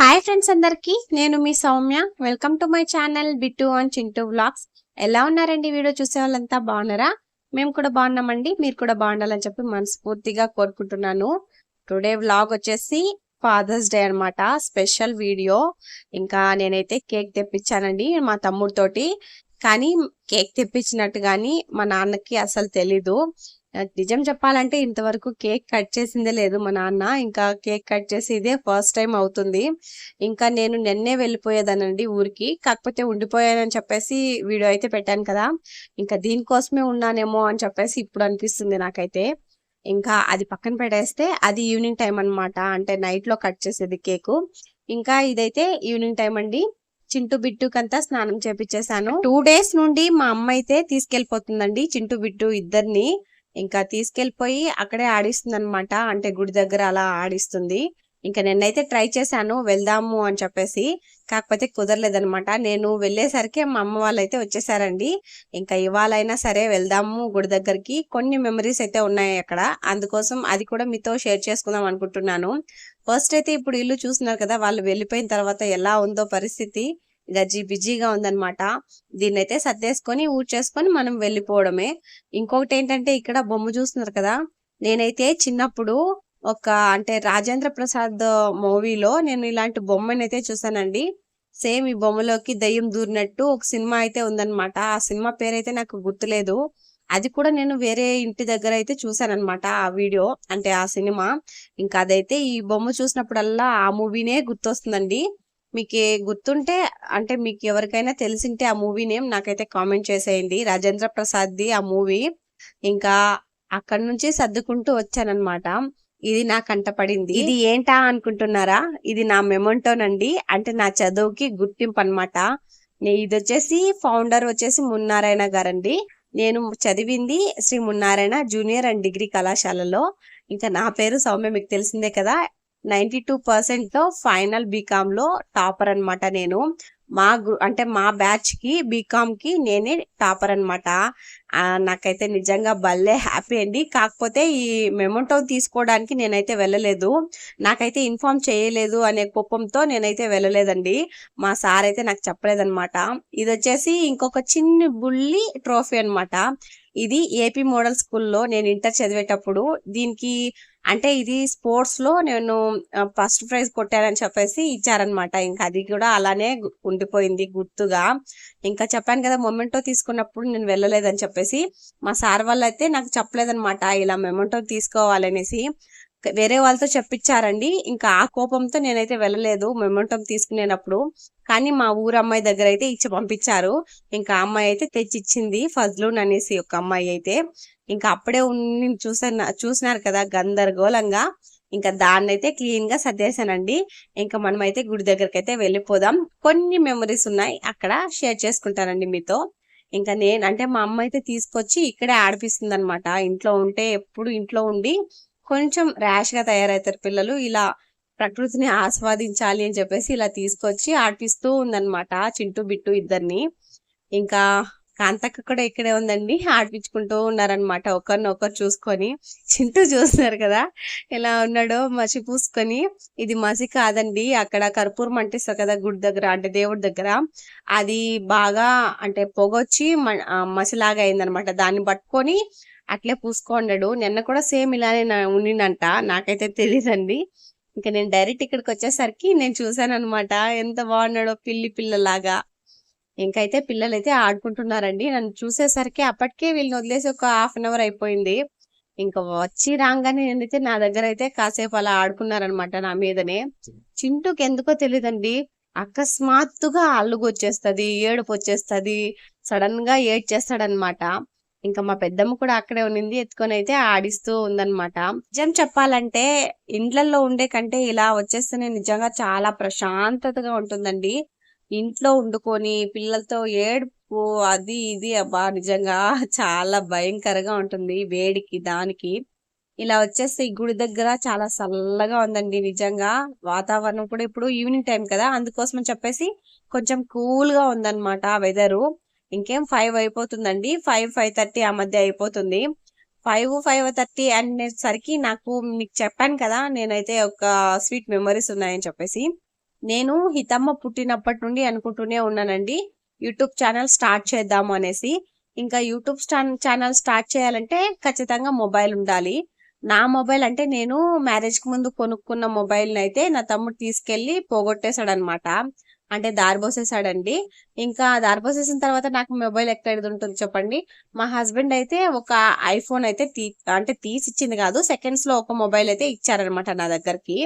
Hi friends అందరికి నేను మీ Soumya. Welcome to my channel Bittu and Chintu vlogs ఎలా ఉన్నారండి వీడియో చూసే వాళ్ళంతా? బాగున్నారా? మేము కూడా బాగున్నామండి మీరు కూడా బాగుండాలని చెప్పి మనస్ఫూర్తిగా కోరుకుంటున్నాను. టుడే వ్లాగ్ వచ్చేసి ఫాదర్స్ డే అన్నమాట స్పెషల్ వీడియో ఇంకా నేనైతే కేక్ తెప్పించానండి మా తమ్ముడితోటి. కానీ కేక్ తెప్పించినట్టు కానీ మా నాన్నకి అసలు తెలీదు. నిజం చెప్పాలంటే ఇంతవరకు కేక్ కట్ చేసిందే లేదు మా నాన్న. ఇంకా కేక్ కట్ చేసి ఇదే ఫస్ట్ టైం అవుతుంది. ఇంకా నేను నిన్నే వెళ్ళిపోయేదానండి ఊరికి. కాకపోతే ఉండిపోయానని చెప్పేసి వీడియో అయితే పెట్టాను కదా. ఇంకా దీనికోసమే ఉన్నానేమో అని చెప్పేసి ఇప్పుడు అనిపిస్తుంది నాకైతే. ఇంకా అది పక్కన పెట్టేస్తే అది ఈవినింగ్ టైం అన్నమాట. అంటే నైట్లో కట్ చేసేది కేకు. ఇంకా ఇదైతే ఈవినింగ్ టైం అండి. చింటూ బిట్టుకంతా స్నానం చేపించేశాను టూ డేస్ నుండి మా అమ్మ అయితే తీసుకెళ్ళిపోతుందండి చింటూ బిట్టు ఇద్దరిని. ఇంకా తీసుకెళ్ళిపోయి అక్కడే ఆడిస్తుంది అనమాట అంటే గుడి దగ్గర అలా ఆడిస్తుంది. ఇంకా నిన్నైతే ట్రై చేశాను వెళ్దాము అని చెప్పేసి. కాకపోతే కుదరలేదనమాట నేను వెళ్ళేసరికి మా అమ్మ వాళ్ళు అయితే వచ్చేసారండి. ఇంకా ఇవాళైనా సరే వెళ్దాము గుడి దగ్గరికి. కొన్ని మెమరీస్ అయితే ఉన్నాయి అక్కడ. అందుకోసం అది కూడా మీతో షేర్ చేసుకుందాం అనుకుంటున్నాను. ఫస్ట్ అయితే ఇప్పుడు ఇల్లు చూస్తున్నారు కదా వాళ్ళు వెళ్ళిపోయిన తర్వాత ఎలా ఉందో పరిస్థితి. గజ్జి బిజీగా ఉందన్నమాట. దీన్నైతే సర్దేసుకొని ఊడ్చేసుకొని మనం వెళ్ళిపోవడమే. ఇంకొకటి ఏంటంటే ఇక్కడ బొమ్మ చూస్తున్నారు కదా నేనైతే చిన్నప్పుడు ఒక అంటే రాజేంద్ర ప్రసాద్ మూవీలో నేను ఇలాంటి బొమ్మని అయితే చూసానండి. సేమ్ ఈ బొమ్మలోకి దయ్యం దూరినట్టు ఒక సినిమా అయితే ఉందన్నమాట. ఆ సినిమా పేరైతే నాకు గుర్తులేదు. అది కూడా నేను వేరే ఇంటి దగ్గర అయితే చూసానమాట ఆ వీడియో అంటే ఆ సినిమా. ఇంకా అదైతే ఈ బొమ్మ చూసినప్పుడల్లా ఆ మూవీనే గుర్తొస్తుందండి. మీకు గుర్తుంటే అంటే మీకు ఎవరికైనా తెలిసింటే ఆ మూవీ నేమ్ నాకైతే కామెంట్ చేసేయండి. రాజేంద్ర ప్రసాద్ ది ఆ మూవీ ఇంకా అక్కడ నుంచి సర్దుకుంటూ వచ్చానమాట ఇది నా కంటపడింది ఇది ఏంటా అనుకుంటున్నారా? ఇది నా మెమొంటోనండి. అంటే నా చదువుకి గుర్తింపు అనమాట ఇది వచ్చేసి ఫౌండర్ వచ్చేసి మున్నారాయణ గారండి. నేను చదివింది Sri Munnarayana junior and degree కళాశాలలో. ఇంకా నా పేరు సౌమ్య మీకు తెలిసిందే కదా. నైంటీ టూ పర్సెంట్లో ఫైనల్ బీకామ్లో టాపర్ అనమాట నేను. మా అంటే మా బ్యాచ్కి బీకామ్కి నేనే టాపర్ అనమాట నాకైతే నిజంగా భలే హ్యాపీ అండి. కాకపోతే ఈ మెమోటో తీసుకోవడానికి నేనైతే వెళ్ళలేదు. నాకైతే ఇన్ఫార్మ్ చేయలేదు అనే కోపంతో నేనైతే వెళ్ళలేదండి. మా సార్ అయితే నాకు చెప్పలేదన్నమాట. ఇది వచ్చేసి ఇంకొక చిన్న బుల్లి ట్రోఫీ అనమాట ఇది ఏపీ మోడల్ స్కూల్లో నేను ఇంటర్ చదివేటప్పుడు దీనికి అంటే ఇది స్పోర్ట్స్లో నేను ఫస్ట్ ప్రైజ్ కొట్టానని చెప్పేసి ఇచ్చారనమాట ఇంకా అది కూడా అలానే ఉండిపోయింది గుర్తుగా. ఇంకా చెప్పాను కదా మొమెంటో తీసుకున్నప్పుడు నేను వెళ్ళలేదని చెప్పేసి మా సార్ వాళ్ళు అయితే నాకు చెప్పలేదనమాట ఇలా మొమెంటో తీసుకోవాలనేసి వేరే వాళ్ళతో చెప్పించారండి. ఇంకా ఆ కోపంతో నేనైతే వెళ్ళలేదు. మెమంటం తీసుకునేటప్పుడు. కానీ మా ఊరు అమ్మాయి దగ్గర అయితే ఇచ్చి పంపించారు. ఇంకా అమ్మాయి అయితే తెచ్చిచ్చింది. ఫజ్లూన్ అనేసి ఒక అమ్మాయి అయితే. ఇంకా అప్పుడే చూసాను చూసినారు కదా గందరగోళంగా. ఇంకా దాన్ని అయితే క్లీన్గా సర్దేశానండి. ఇంకా మనం అయితే గుడి దగ్గరికి అయితే వెళ్ళిపోదాం. కొన్ని మెమరీస్ ఉన్నాయి. అక్కడ షేర్ చేసుకుంటానండి మీతో. ఇంకా నేను అంటే మా అమ్మ అయితే తీసుకొచ్చి ఇక్కడే ఆడిపిస్తుంది అనమాట ఇంట్లో ఉంటే ఎప్పుడు ఇంట్లో ఉండి కొంచెం ర్యాష్గా తయారవుతారు పిల్లలు. ఇలా ప్రకృతిని ఆస్వాదించాలి అని చెప్పేసి ఇలా తీసుకొచ్చి ఆడిపిస్తూ ఉందన్నమాట చింటూ బిట్టు ఇద్దరిని. ఇంకా కాంతక్క కూడా ఇక్కడే ఉందండి. ఆడిపించుకుంటూ ఉన్నారనమాట ఒకరిని ఒకరు చూసుకొని. చింటూ చూస్తున్నారు కదా ఎలా ఉన్నాడో మసి పూసుకొని. ఇది మసి కాదండి అక్కడ కర్పూరం అంటిస్తారు కదా గుడి దగ్గర అంటే దేవుడి దగ్గర. అది బాగా అంటే పొగొచ్చి మసిలాగా అయిందనమాట దాన్ని పట్టుకొని అట్లే పూసుకోండడు నిన్న కూడా సేమ్ ఇలానే ఉండిందంట. నాకైతే తెలియదండి ఇంకా నేను డైరెక్ట్ ఇక్కడికి వచ్చేసరికి నేను చూసాను అనమాట ఎంత బాగున్నాడో పిల్లి పిల్లలాగా. ఇంకైతే పిల్లలు అయితే ఆడుకుంటున్నారండి. నన్ను చూసేసరికి అప్పటికే వీళ్ళని వదిలేసి ఒక హాఫ్ అన్ అవర్ అయిపోయింది. ఇంకా వచ్చి రాగానే నేనైతే నా దగ్గర అయితే కాసేపు అలా ఆడుకున్నారనమాట నా మీదనే. చింటూకి ఎందుకో తెలియదండి అకస్మాత్తుగా అల్లుగు వచ్చేస్తుంది ఏడుపు వచ్చేస్తుంది సడన్గా ఏడ్చేస్తాడనమాట ఇంకా మా పెద్దమ్మ కూడా అక్కడే ఉన్నింది ఎత్తుకొని అయితే ఆడిస్తూ ఉందన్నమాట. నిజం చెప్పాలంటే ఇండ్లలో ఉండే కంటే ఇలా వచ్చేస్తేనే నిజంగా చాలా ప్రశాంతతగా ఉంటుందండి. ఇంట్లో వండుకొని పిల్లలతో ఏడుపు అది ఇది అబ్బా! నిజంగా చాలా భయంకరంగా ఉంటుంది వేడికి దానికి. ఇలా వచ్చేస్తే ఈ గుడి దగ్గర చాలా చల్లగా ఉందండి నిజంగా. వాతావరణం కూడా ఇప్పుడు ఈవినింగ్ టైం కదా అందుకోసం అని చెప్పేసి కొంచెం కూల్గా ఉందన్నమాట వెదరు. ఇంకేం ఫైవ్ అయిపోతుందండి? ఫైవ్ ఫైవ్ థర్టీ ఆ మధ్య అయిపోతుంది. ఫైవ్ ఫైవ్ థర్టీ అనేసరికి నాకు మీకు చెప్పాను కదా నేనైతే ఒక స్వీట్ మెమరీస్ ఉన్నాయని చెప్పేసి. నేను హితమ్మ పుట్టినప్పటి నుండి అనుకుంటూనే ఉన్నానండి. యూట్యూబ్ ఛానల్ స్టార్ట్ చేద్దాము అనేసి. ఇంకా యూట్యూబ్ ఛానల్ స్టార్ట్ చేయాలంటే ఖచ్చితంగా మొబైల్ ఉండాలి. నా మొబైల్ అంటే నేను మ్యారేజ్కి ముందు కొనుక్కున్న మొబైల్ని అయితే నా తమ్ముడు తీసుకెళ్ళి పోగొట్టేశాడు అనమాట అంటే దారిపోసేసాడండి ఇంకా దారిపోసేసిన తర్వాత నాకు మొబైల్ ఎక్కడ ఉంటుంది చెప్పండి. మా హస్బెండ్ అయితే ఒక ఐఫోన్ అయితే తీ అంటే తీసి ఇచ్చింది కాదు సెకండ్స్లో ఒక మొబైల్ అయితే ఇచ్చారనమాట నా దగ్గరికి.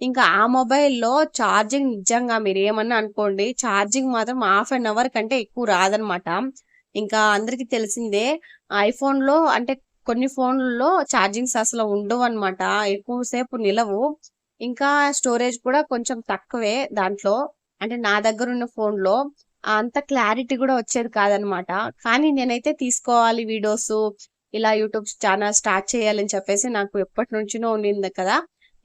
ఇంకా ఆ మొబైల్లో ఛార్జింగ్ నిజంగా మీరు ఏమన్నా అనుకోండి ఛార్జింగ్ మాత్రం హాఫ్ అన్ అవర్ కంటే ఎక్కువ రాదనమాట ఇంకా అందరికి తెలిసిందే ఐఫోన్లో అంటే కొన్ని ఫోన్లలో ఛార్జింగ్స్ అసలు ఉండవు అనమాట ఎక్కువసేపు నిలవు. ఇంకా స్టోరేజ్ కూడా కొంచెం తక్కువే దాంట్లో. అంటే నా దగ్గర ఉన్న ఫోన్లో అంత క్లారిటీ కూడా వచ్చేది కాదనమాట. కానీ నేనైతే తీసుకోవాలి వీడియోస్ ఇలా యూట్యూబ్ ఛానల్ స్టార్ట్ చేయాలని చెప్పేసి నాకు ఎప్పటి నుంచినో ఉండింది కదా.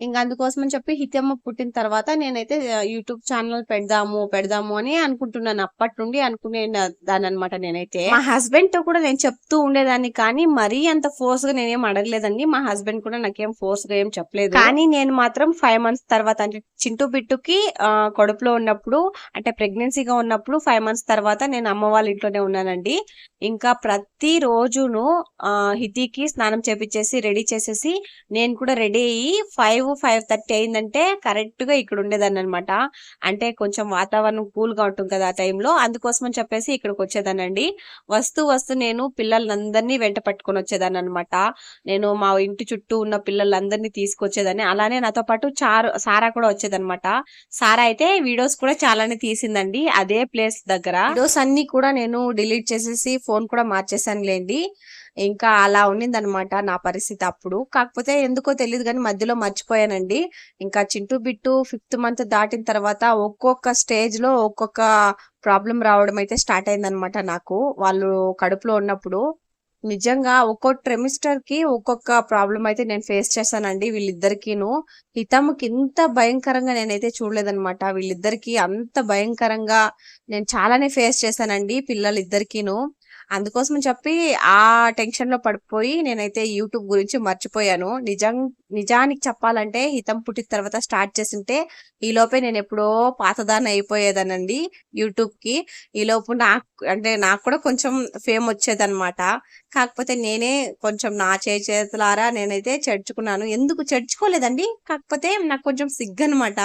ఇంకా అందుకోసం అని చెప్పి హితమ్మ పుట్టిన తర్వాత నేనైతే యూట్యూబ్ ఛానల్ పెడదాము పెడదాము అని అనుకుంటున్నాను. అప్పటి నుండి అనుకునే దాని అనమాట నేనైతే. మా హస్బెండ్తో కూడా నేను చెప్తూ ఉండేదాన్ని కానీ మరీ అంత ఫోర్స్గా నేనేం అడగలేదండి. మా హస్బెండ్ కూడా నాకేం ఫోర్స్గా ఏం చెప్పలేదు. కానీ నేను మాత్రం ఫైవ్ మంత్స్ తర్వాత అంటే చింటూ బిట్టుకి కడుపులో ఉన్నప్పుడు అంటే ప్రెగ్నెన్సీగా ఉన్నప్పుడు ఫైవ్ మంత్స్ తర్వాత నేను అమ్మ వాళ్ళ ఇంట్లోనే ఉన్నానండి. ఇంకా ప్రతి రోజును హితికి స్నానం చేపించేసి రెడీ చేసేసి నేను కూడా రెడీ అయ్యి ఫైవ్ ఫైవ్ ఫైవ్ థర్టీ అయిందంటే కరెక్ట్గా ఇక్కడ ఉండేదాన్ని అనమాట అంటే కొంచెం వాతావరణం కూల్గా ఉంటుంది కదా ఆ టైంలో అందుకోసం అని చెప్పేసి ఇక్కడికి వచ్చేదానండి వస్తూ వస్తూ నేను పిల్లలందరినీ వెంట పట్టుకొని వచ్చేదాన్ని అనమాట నేను మా ఇంటి చుట్టూ ఉన్న పిల్లలందరినీ తీసుకొచ్చేదాన్ని. అలానే నాతో పాటు చారు సారా కూడా వచ్చేదనమాట సారా అయితే వీడియోస్ కూడా చాలానే తీసిందండి. అదే ప్లేస్ దగ్గర. వీడియోస్ అన్ని కూడా నేను డిలీట్ చేసేసి ఫోన్ కూడా మార్చేసాను లేండి ఇంకా అలా ఉన్నిందనమాట నా పరిస్థితి అప్పుడు. కాకపోతే ఎందుకో తెలియదు కానీ మధ్యలో మర్చిపోయానండి. ఇంకా చింటూ బిట్టు ఫిఫ్త్ మంత్ దాటిన తర్వాత ఒక్కొక్క స్టేజ్లో ఒక్కొక్క ప్రాబ్లం రావడం అయితే స్టార్ట్ అయిందనమాట నాకు. వాళ్ళు కడుపులో ఉన్నప్పుడు నిజంగా ఒక్కో ట్రెమిస్టర్కి ఒక్కొక్క ప్రాబ్లం అయితే నేను ఫేస్ చేశానండి వీళ్ళిద్దరికీను. హితముకి ఇంత భయంకరంగా నేనైతే చూడలేదనమాట. వీళ్ళిద్దరికి అంత భయంకరంగా నేను చాలానే ఫేస్ చేశానండి పిల్లలిద్దరికీను. అందుకోసం చెప్పి ఆ టెన్షన్లో పడిపోయి నేనైతే యూట్యూబ్ గురించి మర్చిపోయాను. నిజం నిజానికి చెప్పాలంటే హితం పుట్టిన తర్వాత స్టార్ట్ చేసింటే ఈలోపే నేను ఎప్పుడో పాతదాన్ని అయిపోయేదానండి యూట్యూబ్కి నాకు అంటే నాకు కూడా కొంచెం ఫేమ్ వచ్చేదనమాట కాకపోతే నేనే కొంచెం నా చేతులారా నేనైతే చర్చుకున్నాను. ఎందుకు చెడుచుకోలేదండి కాకపోతే నాకు కొంచెం సిగ్గనమాట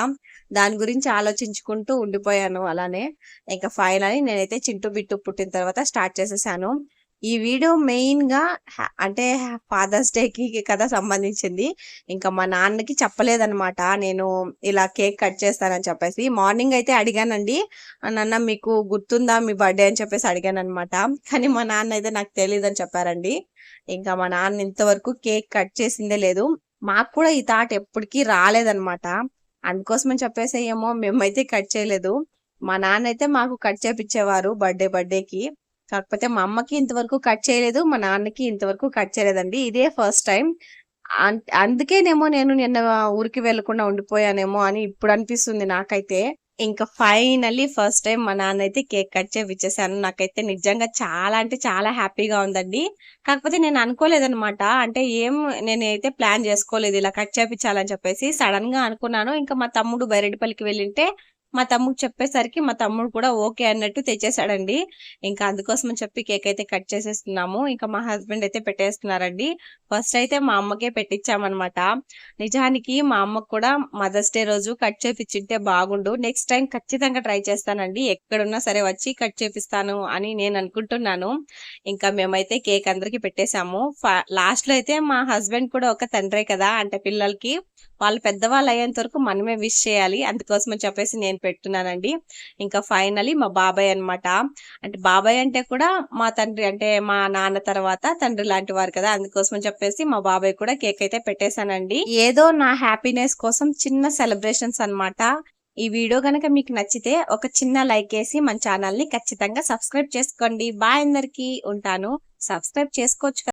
దాని గురించి ఆలోచించుకుంటూ ఉండిపోయాను అలానే. ఇంకా ఫైనలీ నేనైతే చింటూ బిట్టు పుట్టిన తర్వాత స్టార్ట్ చేసేసాను. ఈ వీడియో మెయిన్గా అంటే ఫాదర్స్ డేకి కథ కదా సంబంధించింది. ఇంకా మా నాన్నకి చెప్పలేదనమాట నేను ఇలా కేక్ కట్ చేస్తానని చెప్పేసి. మార్నింగ్ అయితే అడిగానండి. నాన్న మీకు గుర్తుందా మీ బర్త్డే? అని చెప్పేసి అడిగాను అనమాట కానీ మా నాన్న అయితే నాకు తెలియదు అని చెప్పారండి. ఇంకా మా నాన్న ఇంతవరకు కేక్ కట్ చేసిందే లేదు. మాకు కూడా ఈ థాట్ ఎప్పటికీ రాలేదనమాట అందుకోసమని చెప్పేసి ఏమో మేమైతే కట్ చేయలేదు. మా నాన్న అయితే మాకు కట్ చేపించేవారు బర్త్డే బర్త్డేకి. కాకపోతే మా అమ్మకి ఇంతవరకు కట్ చేయలేదు మా నాన్నకి ఇంతవరకు కట్ చేయలేదండి. ఇదే ఫస్ట్ టైం. అందుకేనేమో నేను నిన్న ఊరికి వెళ్ళకుండా ఉండిపోయానేమో అని ఇప్పుడు అనిపిస్తుంది నాకైతే. ఇంకా ఫైనల్లీ ఫస్ట్ టైం మా నాన్న అయితే కేక్ కట్ చేపించేసాను నాకైతే నిజంగా చాలా అంటే చాలా హ్యాపీగా ఉందండి. కాకపోతే నేను అనుకోలేదనమాట అంటే ఏం నేనైతే ప్లాన్ చేసుకోలేదు ఇలా కట్ చేపించాలని చెప్పేసి సడన్గా అనుకున్నాను. ఇంకా మా తమ్ముడు బైరెడ్డిపల్లికి వెళ్ళింటే మా తమ్ముడు చెప్పేసరికి మా తమ్ముడు కూడా ఓకే అన్నట్టు తెచ్చేసాడండి. ఇంకా అందుకోసం అని చెప్పి కేక్ అయితే కట్ చేసేస్తున్నాము. ఇంకా మా హస్బెండ్ అయితే పెట్టేస్తున్నారండి. ఫస్ట్ అయితే మా అమ్మకే పెట్టించామన్నమాట నిజానికి మా అమ్మకు కూడా మదర్స్ డే రోజు కట్ చేపించింటే బాగుండు. నెక్స్ట్ టైం ఖచ్చితంగా ట్రై చేస్తానండి. ఎక్కడున్నా సరే వచ్చి కట్ చేపిస్తాను అని నేను అనుకుంటున్నాను. ఇంకా మేమైతే కేక్ అందరికి పెట్టేశాము లాస్ట్లో అయితే మా హస్బెండ్ కూడా ఒక తండ్రే కదా అంటే పిల్లలకి. వాళ్ళు పెద్దవాళ్ళు అయ్యేంత వరకు మనమే విష్ చేయాలి. అందుకోసం అని చెప్పేసి నేను పెట్టున్నానండి. ఇంకా ఫైనలీ మా బాబాయ్ అనమాట అంటే బాబాయ్ అంటే కూడా మా తండ్రి అంటే మా నాన్న తర్వాత తండ్రి లాంటి వారు కదా. అందుకోసం అని చెప్పేసి మా బాబాయ్ కూడా కేక్ అయితే పెట్టేశానండి. ఏదో నా హ్యాపీనెస్ కోసం చిన్న సెలబ్రేషన్స్ అనమాట ఈ వీడియో కనుక మీకు నచ్చితే ఒక చిన్న లైక్ వేసి మన ఛానల్ని ఖచ్చితంగా సబ్స్క్రైబ్ చేసుకోండి. బాయ్ అందరికి. ఉంటాను. సబ్స్క్రైబ్ చేసుకోవచ్చు